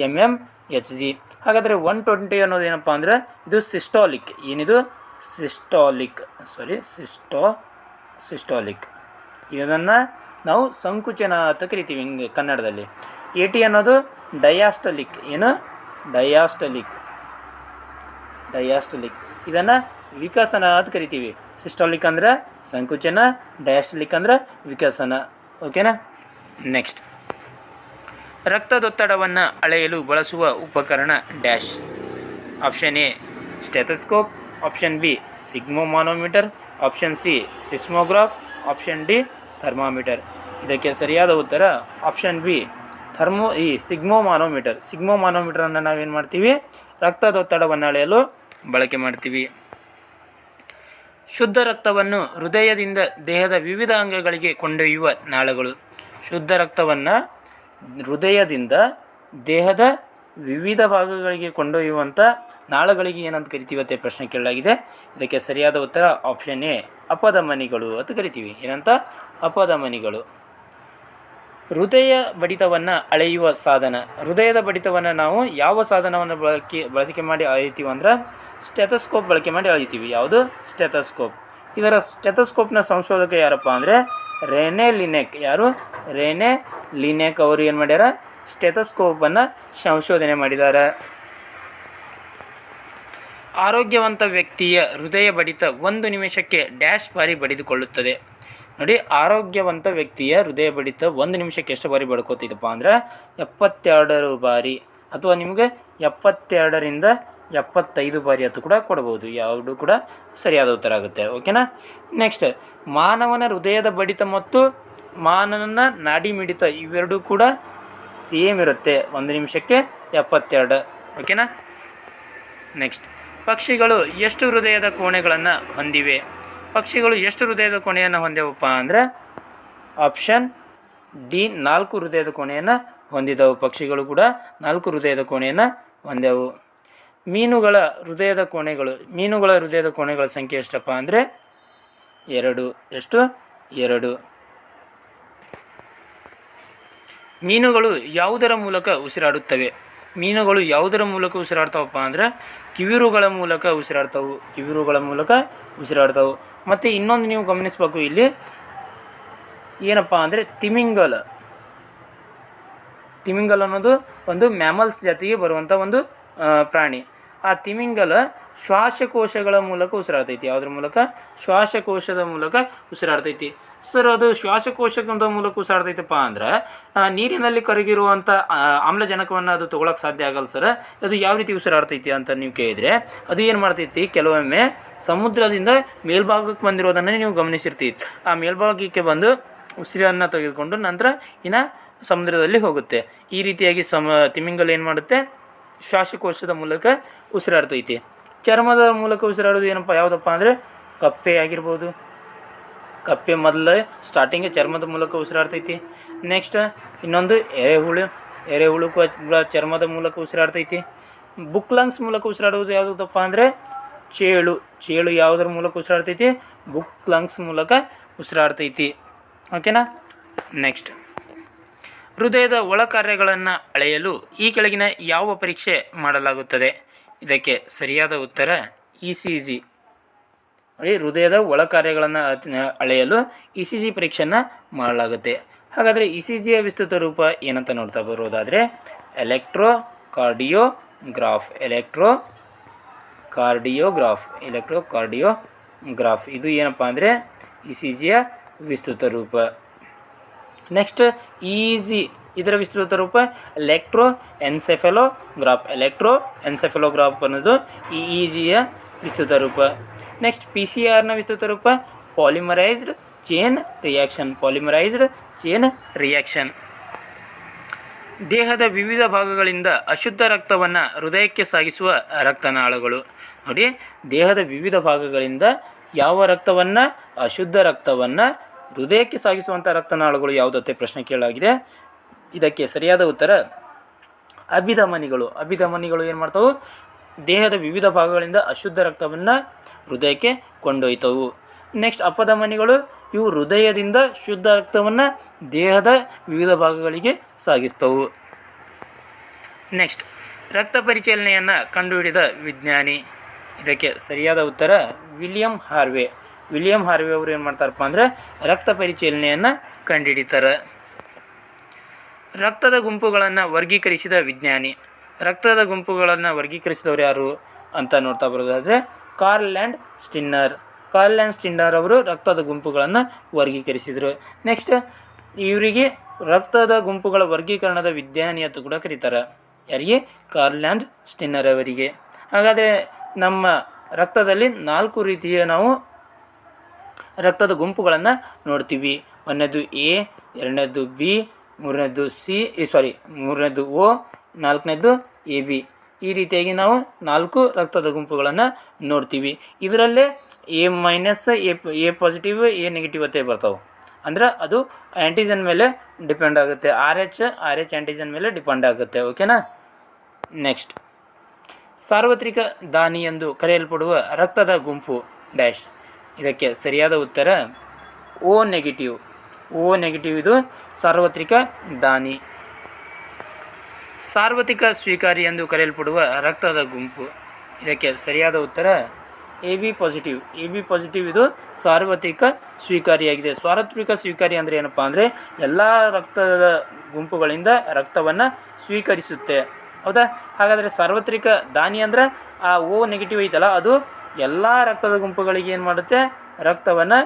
M M H G ಹಾಗಾದರೆ ಒನ್ ಟ್ವೆಂಟಿ ಅನ್ನೋದು ಏನಪ್ಪ ಅಂದರೆ, ಇದು ಸಿಸ್ಟಾಲಿಕ್. ಏನಿದು? ಸಿಸ್ಟಾಲಿಕ್. Sorry systo systolic. ಇದನ್ನು ನಾವು ಸಂಕುಚನ ಅಂತ ಕರಿತೀವಿ ಹಿಂಗೆ ಕನ್ನಡದಲ್ಲಿ. ಎ ಟಿ ಅನ್ನೋದು ಡಯಾಸ್ಟಲಿಕ್ ಏನು? ಡಯಾಸ್ಟಲಿಕ್ ಡಯಾಸ್ಟಲಿಕ್ ಇದನ್ನು ವಿಕಸನ ಅಂತ ಕರಿತೀವಿ. ಸಿಸ್ಟಾಲಿಕ್ ಅಂದ್ರೆ ಸಂಕುಚನ ಡಯಾಸ್ಟಲಿಕ್ ಅಂದ್ರೆ ವಿಕಸನ. ಓಕೆನಾ ನೆಕ್ಸ್ಟ್ ರಕ್ತದೊತ್ತಡವನ್ನು ಅಳೆಯಲು ಬಳಸುವ ಉಪಕರಣ dash. Option A stethoscope option B sphygmomanometer option C seismograph option D thermometer. ಇದಕ್ಕೆ ಸರಿಯಾದ ಉತ್ತರ ಆಪ್ಷನ್ ಬಿ, ಥರ್ಮೋ, ಈ ಸಿಗ್ಮೋಮಾನೋಮೀಟರ್. ಸಿಗ್ಮೋಮಾನೋಮೀಟರನ್ನು ನಾವೇನು ಮಾಡ್ತೀವಿ? ರಕ್ತದೊತ್ತಡವನ್ನು ಅಳೆಯಲು ಬಳಕೆ ಮಾಡ್ತೀವಿ. ಶುದ್ಧ ರಕ್ತವನ್ನು ಹೃದಯದಿಂದ ದೇಹದ ವಿವಿಧ ಅಂಗಗಳಿಗೆ ಕೊಂಡೊಯ್ಯುವ ನಾಳಗಳು. ಶುದ್ಧ ರಕ್ತವನ್ನು ಹೃದಯದಿಂದ ದೇಹದ ವಿವಿಧ ಭಾಗಗಳಿಗೆ ಕೊಂಡೊಯ್ಯುವಂಥ ನಾಳಗಳಿಗೆ ಏನಂತ ಕರಿತೀವಿ ಅಂತ ಪ್ರಶ್ನೆ ಕೇಳಲಾಗಿದೆ. ಇದಕ್ಕೆ ಸರಿಯಾದ ಉತ್ತರ ಆಪ್ಷನ್ ಎ ಅಪಧಮನಿಗಳು ಅಂತ ಕರಿತೀವಿ. ಏನಂತ? ಅಪಧಮನಿಗಳು ಹೃದಯ ಬಡಿತವನ್ನು ಅಳೆಯುವ ಸಾಧನ. ಹೃದಯದ ಬಡಿತವನ್ನು ನಾವು ಯಾವ ಸಾಧನವನ್ನು ಬಳಕೆ, ಬಳಸಿಕೆ ಮಾಡಿ ಅಳೆಯುತ್ತೀವಿ ಅಂದ್ರೆ ಸ್ಟೆಥಸ್ಕೋಪ್ ಬಳಕೆ ಮಾಡಿ ಅಳೆಯುತ್ತೀವಿ. ಯಾವುದು? ಸ್ಟೆಥಸ್ಕೋಪ್. ಇದರ ಸ್ಟೆಥಸ್ಕೋಪ್ನ ಸಂಶೋಧಕ ಯಾರಪ್ಪ ಅಂದರೆ ರೇನೆ ಲಿನೆಕ್. ಯಾರು? ರೇನೆ ಲಿನೆಕ್ ಅವರು ಏನು ಮಾಡ್ಯಾರ? ಸ್ಟೆಥಸ್ಕೋಪನ್ನು ಸಂಶೋಧನೆ ಮಾಡಿದ್ದಾರೆ ಆರೋಗ್ಯವಂತ ವ್ಯಕ್ತಿಯ ಹೃದಯ ಬಡಿತ ಒಂದು ನಿಮಿಷಕ್ಕೆ ಡ್ಯಾಶ್ ಬಾರಿ ಬಡಿದುಕೊಳ್ಳುತ್ತದೆ. ನೋಡಿ, ಆರೋಗ್ಯವಂತ ವ್ಯಕ್ತಿಯ ಹೃದಯ ಬಡಿತ ಒಂದು ನಿಮಿಷಕ್ಕೆ ಎಷ್ಟು ಬಾರಿ ಬಡ್ಕೋತಿದ್ದಪ್ಪ ಅಂದ್ರೆ ಎಪ್ಪತ್ತೆರಡು ಬಾರಿ ಅಥವಾ ನಿಮಗೆ ಎಪ್ಪತ್ತೆರಡರಿಂದ ಎಪ್ಪತ್ತೈದು ಬಾರಿ ಅಂತ ಕೂಡ ಕೊಡ್ಬೋದು. ಯಾವುದು ಕೂಡ ಸರಿಯಾದ ಉತ್ತರ ಆಗುತ್ತೆ. ಓಕೆನಾ? ನೆಕ್ಸ್ಟ್ ಮಾನವನ ಹೃದಯದ ಬಡಿತ ಮತ್ತು ಮಾನವನ ನಾಡಿ ಮಿಡಿತ ಇವೆರಡೂ ಕೂಡ ಸೇಮ್ ಇರುತ್ತೆ ಒಂದು ನಿಮಿಷಕ್ಕೆ ಎಪ್ಪತ್ತೆರಡು. ಓಕೆನಾ ನೆಕ್ಸ್ಟ್ ಪಕ್ಷಿಗಳು ಎಷ್ಟು ಹೃದಯದ ಕೋಣೆಗಳನ್ನು ಹೊಂದಿವೆ? ಪಕ್ಷಿಗಳು ಎಷ್ಟು ಹೃದಯದ ಕೋಣೆಯನ್ನು ಹೊಂದೇವಪ್ಪ ಅಂದರೆ ಆಪ್ಷನ್ ಡಿ ನಾಲ್ಕು ಹೃದಯದ ಕೋಣೆಯನ್ನು ಹೊಂದಿದವು. ಪಕ್ಷಿಗಳು ಕೂಡ ನಾಲ್ಕು ಹೃದಯದ ಕೋಣೆಯನ್ನು ಹೊಂದೆವು. ಮೀನುಗಳ ಹೃದಯದ ಕೋಣೆಗಳು, ಮೀನುಗಳ ಹೃದಯದ ಕೋಣೆಗಳ ಸಂಖ್ಯೆ ಎಷ್ಟಪ್ಪ ಅಂದರೆ ಎರಡು. ಎಷ್ಟು? ಎರಡು. ಮೀನುಗಳು ಯಾವುದರ ಮೂಲಕ ಉಸಿರಾಡುತ್ತವೆ? ಮೀನುಗಳು ಯಾವುದರ ಮೂಲಕ ಉಸಿರಾಡ್ತಾವಪ್ಪ ಅಂದ್ರೆ ಕಿವಿರುಗಳ ಮೂಲಕ ಉಸಿರಾಡ್ತಾವು. ಕಿವಿರುಗಳ ಮೂಲಕ ಉಸಿರಾಡ್ತಾವು. ಮತ್ತು ಇನ್ನೊಂದು ನೀವು ಗಮನಿಸಬೇಕು ಇಲ್ಲಿ. ಏನಪ್ಪ ಅಂದರೆ ತಿಮಿಂಗಲ. ತಿಮಿಂಗಲ್ ಅನ್ನೋದು ಒಂದು ಮ್ಯಾಮಲ್ಸ್ ಜಾತಿಗೆ ಬರುವಂಥ ಒಂದು ಪ್ರಾಣಿ. ಆ ತಿಮಿಂಗಲ ಶ್ವಾಸಕೋಶಗಳ ಮೂಲಕ ಉಸಿರಾಡ್ತೈತಿ. ಯಾವುದ್ರ ಮೂಲಕ? ಶ್ವಾಸಕೋಶದ ಮೂಲಕ ಉಸಿರಾಡ್ತೈತಿ. ಸರ್, ಅದು ಶ್ವಾಸಕೋಶದ ಮೂಲಕ ಉಸಿರಾಡ್ತೈತಪ್ಪ ಅಂದ್ರೆ ನೀರಿನಲ್ಲಿ ಕರಗಿರುವಂಥ ಆಮ್ಲಜನಕವನ್ನು ಅದು ತೊಗೊಳಕ್ಕೆ ಸಾಧ್ಯ ಆಗಲ್ಲ ಸರ್. ಅದು ಯಾವ ರೀತಿ ಉಸಿರಾಡ್ತೈತಿ ಅಂತ ನೀವು ಕೇಳಿದರೆ, ಅದು ಏನು ಮಾಡ್ತೈತಿ, ಕೆಲವೊಮ್ಮೆ ಸಮುದ್ರದಿಂದ ಮೇಲ್ಭಾಗಕ್ಕೆ ಬಂದಿರೋದನ್ನು ನೀವು ಗಮನಿಸಿರ್ತೀವಿ ಆ ಮೇಲ್ಭಾಗಕ್ಕೆ ಬಂದು ಉಸಿರನ್ನು ತೆಗೆದುಕೊಂಡು ನಂತರ ಇನ್ನು ಸಮುದ್ರದಲ್ಲಿ ಹೋಗುತ್ತೆ. ಈ ರೀತಿಯಾಗಿ ಸಮ, ತಿಮಿಂಗಲ ಏನು ಮಾಡುತ್ತೆ, ಶ್ವಾಸಕೋಶದ ಮೂಲಕ ಉಸಿರಾಡ್ತೈತಿ. ಚರ್ಮದ ಮೂಲಕ ಉಸಿರಾಡೋದು ಏನಪ್ಪ, ಯಾವುದಪ್ಪ ಅಂದರೆ, ಕಪ್ಪೆ ಆಗಿರ್ಬೋದು ಕಪ್ಪೆ ಮೊದಲು ಸ್ಟಾರ್ಟಿಂಗ್ ಚರ್ಮದ ಮೂಲಕ ಉಸಿರಾಡ್ತೈತಿ. ನೆಕ್ಸ್ಟ್ ಇನ್ನೊಂದು ಎರೆಹುಳು ಎರೆಹುಳು ಕೂಡ ಚರ್ಮದ ಮೂಲಕ ಉಸಿರಾಡ್ತೈತಿ. ಬುಕ್ ಲಂಗ್ಸ್ ಮೂಲಕ ಉಸಿರಾಡುವುದು ಯಾವುದಪ್ಪ ಅಂದರೆ ಚೇಳು. ಚೇಳು ಯಾವುದ್ರ ಮೂಲಕ ಉಸಿರಾಡ್ತೈತಿ? ಬುಕ್ ಲಂಗ್ಸ್ ಮೂಲಕ ಉಸಿರಾಡ್ತೈತಿ. ಓಕೆನಾ ನೆಕ್ಸ್ಟ್ ಹೃದಯದ ಒಳ ಕಾರ್ಯಗಳನ್ನು ಅಳೆಯಲು ಈ ಕೆಳಗಿನ ಯಾವ ಪರೀಕ್ಷೆ ಮಾಡಲಾಗುತ್ತದೆ? ಇದಕ್ಕೆ ಸರಿಯಾದ ಉತ್ತರ ಇ ಸಿ ಜಿ ನೋಡಿ ಹೃದಯದ ಒಳ ಕಾರ್ಯಗಳನ್ನು ಅಳೆಯಲು ಇ ಸಿ ಜಿ ಪರೀಕ್ಷೆಯನ್ನು ಮಾಡಲಾಗುತ್ತೆ. ಹಾಗಾದರೆ ಇ ಸಿ ಜಿಯ ವಿಸ್ತೃತ ರೂಪ ಏನಂತ ನೋಡ್ತಾ ಬರೋದಾದರೆ ಎಲೆಕ್ಟ್ರೋ ಕಾರ್ಡಿಯೋಗ್ರಾಫ್ ಎಲೆಕ್ಟ್ರೋ ಕಾರ್ಡಿಯೋಗ್ರಾಫ್ ಎಲೆಕ್ಟ್ರೋ ಕಾರ್ಡಿಯೋಗ್ರಾಫ್ ಇದು ಏನಪ್ಪ ಅಂದರೆ ಇ ಸಿ ಜಿಯ ವಿಸ್ತೃತ ರೂಪ. ನೆಕ್ಸ್ಟ್ ಈಸಿ ಇದರ ವಿಸ್ತೃತ ರೂಪ ಎಲೆಕ್ಟ್ರೋ ಎನ್ಸೆಫೆಲೋಗ್ರಾಫ್ ಎಲೆಕ್ಟ್ರೋ ಎನ್ಸೆಫೆಲೋಗ್ರಾಫ್ ಅನ್ನೋದು ಇ ಈಜಿಯ ವಿಸ್ತೃತ ರೂಪ. ನೆಕ್ಸ್ಟ್ ಪಿ ಸಿ ಆರ್ನ ವಿಸ್ತೃತ ರೂಪ polymerised chain reaction polymerised chain reaction ದೇಹದ ವಿವಿಧ ಭಾಗಗಳಿಂದ ಅಶುದ್ಧ ರಕ್ತವನ್ನು ಹೃದಯಕ್ಕೆ ಸಾಗಿಸುವ ರಕ್ತನಾಳಗಳು. ನೋಡಿ, ದೇಹದ ವಿವಿಧ ಭಾಗಗಳಿಂದ ಯಾವ ರಕ್ತವನ್ನು, ಅಶುದ್ಧ ರಕ್ತವನ್ನು ಹೃದಯಕ್ಕೆ ಸಾಗಿಸುವಂಥ ರಕ್ತನಾಳಗಳು ಯಾವುದತ್ತೆ ಪ್ರಶ್ನೆ ಕೇಳಲಾಗಿದೆ. ಇದಕ್ಕೆ ಸರಿಯಾದ ಉತ್ತರ ಅಭಿಧಮನಿಗಳು. ಅಭಿಧಮನಿಗಳು ಏನು ಮಾಡ್ತಾವು? ದೇಹದ ವಿವಿಧ ಭಾಗಗಳಿಂದ ಅಶುದ್ಧ ರಕ್ತವನ್ನು ಹೃದಯಕ್ಕೆ ಕೊಂಡೊಯ್ತವು. ನೆಕ್ಸ್ಟ್ ಅಪಧಮನಿಗಳು ಇವು ಹೃದಯದಿಂದ ಶುದ್ಧ ರಕ್ತವನ್ನು ದೇಹದ ವಿವಿಧ ಭಾಗಗಳಿಗೆ ಸಾಗಿಸ್ತವು. ನೆಕ್ಸ್ಟ್ ರಕ್ತ ಪರಿಚಲನೆಯನ್ನು ಕಂಡುಹಿಡಿದ ವಿಜ್ಞಾನಿ. ಇದಕ್ಕೆ ಸರಿಯಾದ ಉತ್ತರ, ವಿಲಿಯಂ ಹಾರ್ವೆ. ವಿಲಿಯಂ ಹಾರ್ವೆ ಅವರು ಏನು ಮಾಡ್ತಾರಪ್ಪ ಅಂದರೆ ರಕ್ತ ಪರಿಚಲನೆಯನ್ನು ಕಂಡುಹಿಡಿತಾರೆ. ರಕ್ತದ ಗುಂಪುಗಳನ್ನು ವರ್ಗೀಕರಿಸಿದ ವಿಜ್ಞಾನಿ. ರಕ್ತದ ಗುಂಪುಗಳನ್ನು ವರ್ಗೀಕರಿಸಿದವರು ಯಾರು ಅಂತ ನೋಡ್ತಾ ಬರೋದಾದರೆ Karl Landsteiner. Karl Landsteiner ಅವರು ರಕ್ತದ ಗುಂಪುಗಳನ್ನು ವರ್ಗೀಕರಿಸಿದರು. ನೆಕ್ಸ್ಟ್ ಇವರಿಗೆ ರಕ್ತದ ಗುಂಪುಗಳ ವರ್ಗೀಕರಣದ ವಿಜ್ಞಾನಿ ಅಂತ ಕೂಡ ಕರೀತಾರೆ. ಯಾರಿಗೆ? ಕಾರ್ಲ್ಯಾಂಡ್ ಸ್ಟಿನ್ನರ್ ಅವರಿಗೆ. ಹಾಗಾದರೆ ನಮ್ಮ ರಕ್ತದಲ್ಲಿ ನಾಲ್ಕು ರೀತಿಯ ನಾವು ರಕ್ತದ ಗುಂಪುಗಳನ್ನು ನೋಡ್ತೀವಿ. ಒಂದನೇದು ಎ, ಎರಡನೇದು ಬಿ, ಮೂರನೇದು ಸಿ ಸಾರಿ ಮೂರನೇದು ಓ ನಾಲ್ಕನೇದು ಎ ಬಿ. ಈ ರೀತಿಯಾಗಿ ನಾವು ನಾಲ್ಕು ರಕ್ತದ ಗುಂಪುಗಳನ್ನು ನೋಡ್ತೀವಿ. ಇದರಲ್ಲೇ A minus A positive, A negative ಅಂತ ಬರ್ತಾವೆ. ಅಂದ್ರೆ ಅದು ಆ್ಯಂಟಿಜನ್ ಮೇಲೆ ಡಿಪೆಂಡ್ ಆಗುತ್ತೆ. R H R H antigen ಮೇಲೆ ಡಿಪೆಂಡ್ ಆಗುತ್ತೆ. ಓಕೆನಾ ನೆಕ್ಸ್ಟ್ ಸಾರ್ವತ್ರಿಕ ದಾನಿ ಎಂದು ಕರೆಯಲ್ಪಡುವ ರಕ್ತದ ಗುಂಪು ಡ್ಯಾಶ್ ಇದಕ್ಕೆ ಸರಿಯಾದ ಉತ್ತರ ಓ ನೆಗೆಟಿವ್ ಓ ನೆಗೆಟಿವ್ ಇದು ಸಾರ್ವತ್ರಿಕ ದಾನಿ. ಸಾರ್ವತ್ರಿಕ ಸ್ವೀಕಾರಿ ಎಂದು ಕರೆಯಲ್ಪಡುವ ರಕ್ತದ ಗುಂಪು. ಇದಕ್ಕೆ ಸರಿಯಾದ ಉತ್ತರ A B positive A B positive ಇದು ಸಾರ್ವತ್ರಿಕ ಸ್ವೀಕಾರಿಯಾಗಿದೆ. ಸಾರ್ವತ್ರಿಕ ಸ್ವೀಕಾರಿ ಅಂದರೆ ಏನಪ್ಪ ಅಂದರೆ ಎಲ್ಲ ರಕ್ತದ ಗುಂಪುಗಳಿಂದ ರಕ್ತವನ್ನು ಸ್ವೀಕರಿಸುತ್ತೆ. ಹೌದಾ? ಹಾಗಾದರೆ ಸಾರ್ವತ್ರಿಕ ದಾನಿ ಅಂದರೆ ಆ ಓ ನೆಗೆಟಿವ್ ಐತಲ್ಲ, ಅದು ಎಲ್ಲ ರಕ್ತದ ಗುಂಪುಗಳಿಗೆ ಏನು ಮಾಡುತ್ತೆ? ರಕ್ತವನ್ನು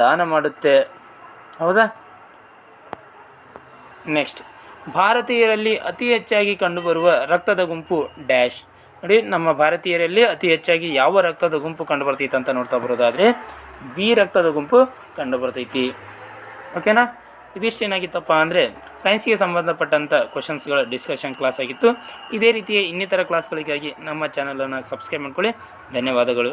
ದಾನ ಮಾಡುತ್ತೆ. ಹೌದಾ? ನೆಕ್ಸ್ಟ್ ಭಾರತೀಯರಲ್ಲಿ ಅತಿ ಹೆಚ್ಚಾಗಿ ಕಂಡುಬರುವ ರಕ್ತದ ಗುಂಪು ಡ್ಯಾಶ್. ನೋಡಿ, ನಮ್ಮ ಭಾರತೀಯರಲ್ಲಿ ಅತಿ ಹೆಚ್ಚಾಗಿ ಯಾವ ರಕ್ತದ ಗುಂಪು ಕಂಡುಬರ್ತೈತೆ ಅಂತ ನೋಡ್ತಾ ಬರೋದಾದರೆ, ಬಿ ರಕ್ತದ ಗುಂಪು ಕಂಡುಬರ್ತೈತಿ. ಓಕೆನಾ? ಇದಿಷ್ಟೇನಾಗಿತ್ತಪ್ಪ ಅಂದರೆ, ಸೈನ್ಸ್ಗೆ ಸಂಬಂಧಪಟ್ಟಂಥ ಕ್ವಶನ್ಸ್ಗಳ ಡಿಸ್ಕಷನ್ ಕ್ಲಾಸ್ ಆಗಿತ್ತು. ಇದೇ ರೀತಿಯ ಇನ್ನಿತರ ಕ್ಲಾಸ್ಗಳಿಗಾಗಿ ನಮ್ಮ ಚಾನಲನ್ನು ಸಬ್ಸ್ಕ್ರೈಬ್ ಮಾಡ್ಕೊಳ್ಳಿ. ಧನ್ಯವಾದಗಳು.